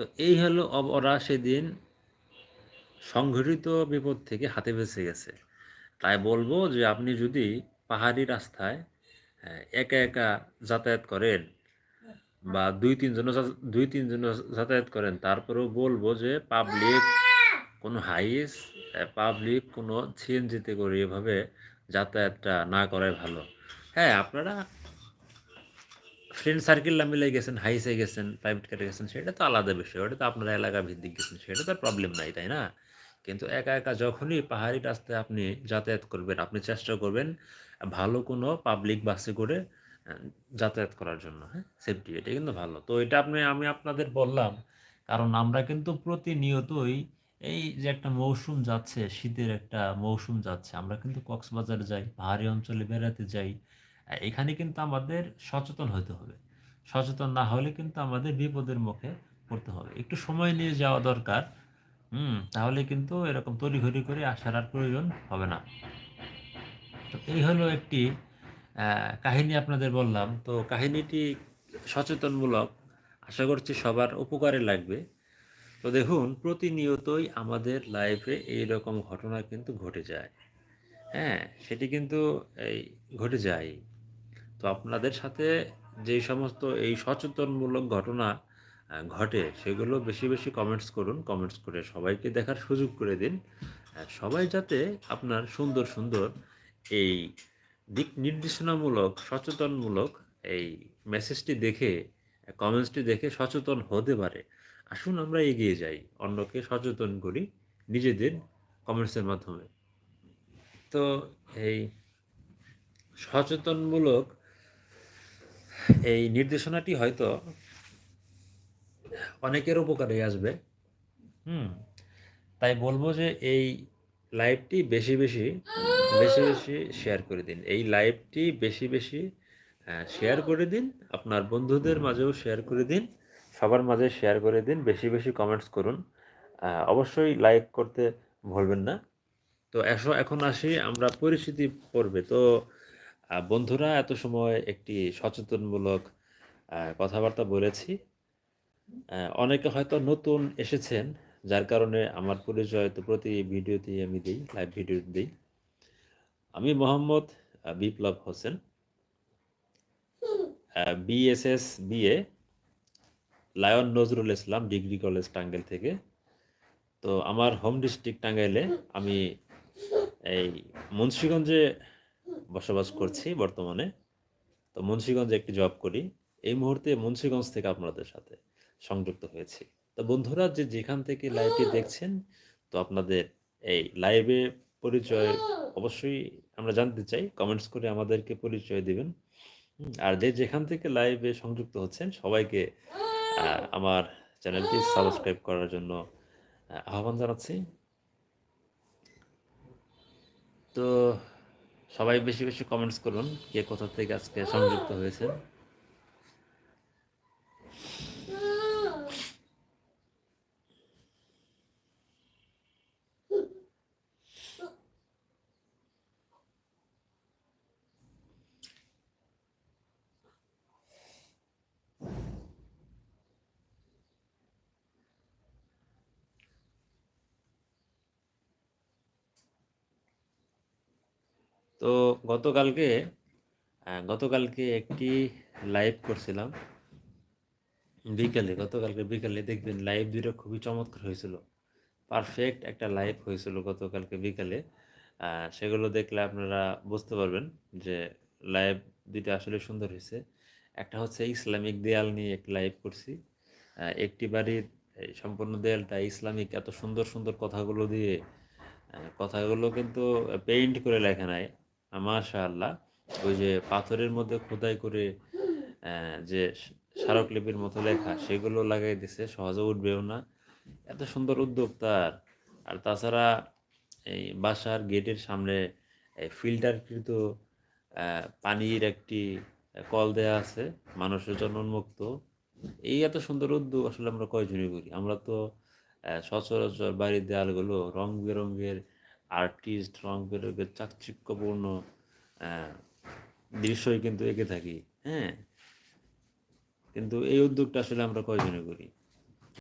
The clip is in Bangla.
তো এই হলো ওরা সেদিন সংঘটিত বিপদ থেকে হাতে বেঁচে গেছে। তাই বলব যে আপনি যদি পাহাড়ি রাস্তায় একা একা যাতায়াত করেন বা দুই তিনজন দুই তিনজন যাতায়াত করেন, তারপরেও বলব যে পাবলিক কোনো হাইস পাবলিক কোনো সিএনজিতে করে এভাবে যাতায়াতটা না করাই ভালো। হ্যাঁ আপনারা ফ্রেন্ড সার্কেল মিলে গেছেন হাইসে গেছেন প্রাইভেট কারে গেছেন, সেটা তো আলাদা বিষয়। ওটা তো আপনারা এলাকা ভিত্তিক গেছেন, সেটা তো প্রবলেম নাই, তাই না? কিন্তু একা একা যখনই পাহাড়ি রাস্তায় আপনি যাতায়াত করবেন, আপনি চেষ্টা করবেন ভালো কোনো পাবলিক বাসে করে যাতায়াত করার জন্য হ্যাঁ? সেফটি এটা কিন্তু ভালো। তো এটা আপনি, আমি আপনাদের বললাম, কারণ আমরা কিন্তু প্রতিনিয়তই এই যে একটা মৌসুম যাচ্ছে, শীতের একটা মৌসুম যাচ্ছে, আমরা কিন্তু কক্সবাজার যাই, পাহাড়ি অঞ্চলে বেড়াতে যাই এখানে কিন্তু আমাদের সচেতন হতে হবে। সচেতন না হলে কিন্তু আমাদের বিপদের মুখে পড়তে হবে। একটু সময় নিয়ে যাওয়া দরকার, হুম, তাহলে কিন্তু এরকম তড়িঘড়ি করে আসার আর প্রয়োজন হবে না। তো এই হলো একটি কাহিনী আপনাদের বললাম। তো কাহিনীটি সচেতনমূলক আশা করছি সবার উপকারে লাগবে। তো দেখুন, প্রতিনিয়তই আমাদের লাইফে এই রকম ঘটনা কিন্তু ঘটে যায়। হ্যাঁ সেটি কিন্তু এই ঘটে যায়। তো আপনাদের সাথে যেই সমস্ত এই সচেতনমূলক ঘটনা ঘটে, সেগুলো বেশি বেশি কমেন্টস করুন কমেন্টস করে সবাইকে দেখার সুযোগ করে দিন। সবাই যাতে আপনার সুন্দর সুন্দর এই দিক নির্দেশনামূলক, সচেতনমূলক এই মেসেজটি দেখে কমেন্টসটি দেখে সচেতন হতে পারে। আসুন আমরা এগিয়ে যাই, অন্যকে সচেতন করি নিজেদের কমেন্টসের মাধ্যমে। তো এই সচেতনমূলক এই নির্দেশনাটি হয়তো অনেকের উপকারে আসবে। হুম, তাই বলব যে এই লাইভটি বেশি বেশি বেশি বেশি শেয়ার করে দিন। এই লাইভটি বেশি বেশি শেয়ার করে দিন, আপনার বন্ধুদের মাঝেও শেয়ার করে দিন, সবার মাঝে শেয়ার করে দিন, বেশি বেশি কমেন্টস করুন। অবশ্যই লাইক করতে ভুলবেন না। তো এসো, এখন আসি আমরা পরিস্থিতি পড়বে তো বন্ধুরা, এত সময় একটি সচেতনমূলক কথাবার্তা বলেছি। অনেকে হয়তো নতুন এসেছেন, যার কারণে আমার পরিচয় তো প্রতি ভিডিওতেই আমি দিই লাইভ ভিডিও দিই। আমি Mohammad Biplob Hossain. BSS BA lion Nazrul Islam, degree college Tangail থেকে। তো আমার হোম ডিস্ট্রিক্ট টাঙ্গাইলে আমি এই মুন্সিগঞ্জে বসবাস করছি বর্তমানে। তো মুন্সিগঞ্জে একটি জব করি। এই মুহূর্তে মুন্সিগঞ্জ থেকে আপনাদের সাথে সংযুক্ত হয়েছি। তো বন্ধুরা, যে যেখান থেকে লাইভটি দেখছেন, তো আপনাদের এই লাইভে পরিচয় অবশ্যই আমরা জানতে চাই। কমেন্টস করে আমাদেরকে পরিচয় দিবেন। আর যে যেখান থেকে লাইভে সংযুক্ত হচ্ছেন, সবাইকে আমার চ্যানেলটি সাবস্ক্রাইব করার জন্য আহ্বান জানাচ্ছি। তো সবাই বেশি বেশি কমেন্টস করুন কে কোথা থেকে আজকে সংযুক্ত হয়েছেন। তো গতকালকে গতকালকে একটি লাইভ করছিলাম। বিকালে, গতকালকে বিকালে দেখবেন লাইভ দুটো খুবই চমৎকার হয়েছিল। পারফেক্ট একটা লাইভ হয়েছিল গতকালকে বিকালে। সেগুলো দেখলে আপনারা বুঝতে পারবেন যে লাইভ দুইটা আসলে সুন্দর হয়েছে। একটা হচ্ছে ইসলামিক দেয়াল নিয়ে একটি লাইভ করছি। একটি বাড়ির সম্পূর্ণ দেয়ালটা ইসলামিক, এত সুন্দর সুন্দর কথাগুলো দিয়ে কথাগুলো কিন্তু পেইন্ট করে লেখা নাই। মাশাআল্লাহ। ওই যে পাথরের মধ্যে খোদাই করে যে স্মারকলিপির মতো লেখা, সেগুলো লাগাই দিছে, সহজে উঠবেও না। এত সুন্দর উদ্যোগ তার আর তাছাড়া এই বাসার গেটের সামনে ফিল্টারকৃত পানির একটি কল দেয়া আছে, মানুষের জন্য উন্মুক্ত। এই এত সুন্দর উদ্যোগ আসলে আমরা কয়জনই করি? আমরা তো সচরাচর বাড়ির দেয়ালগুলো রং বেরঙের আর্টিস্ট রং বেরঙের চাকচিক্যপূর্ণ দৃশ্যই কিন্তু এঁকে থাকি হ্যাঁ? কিন্তু এই উদ্যোগটা আসলে আমরা কয়জনে করি?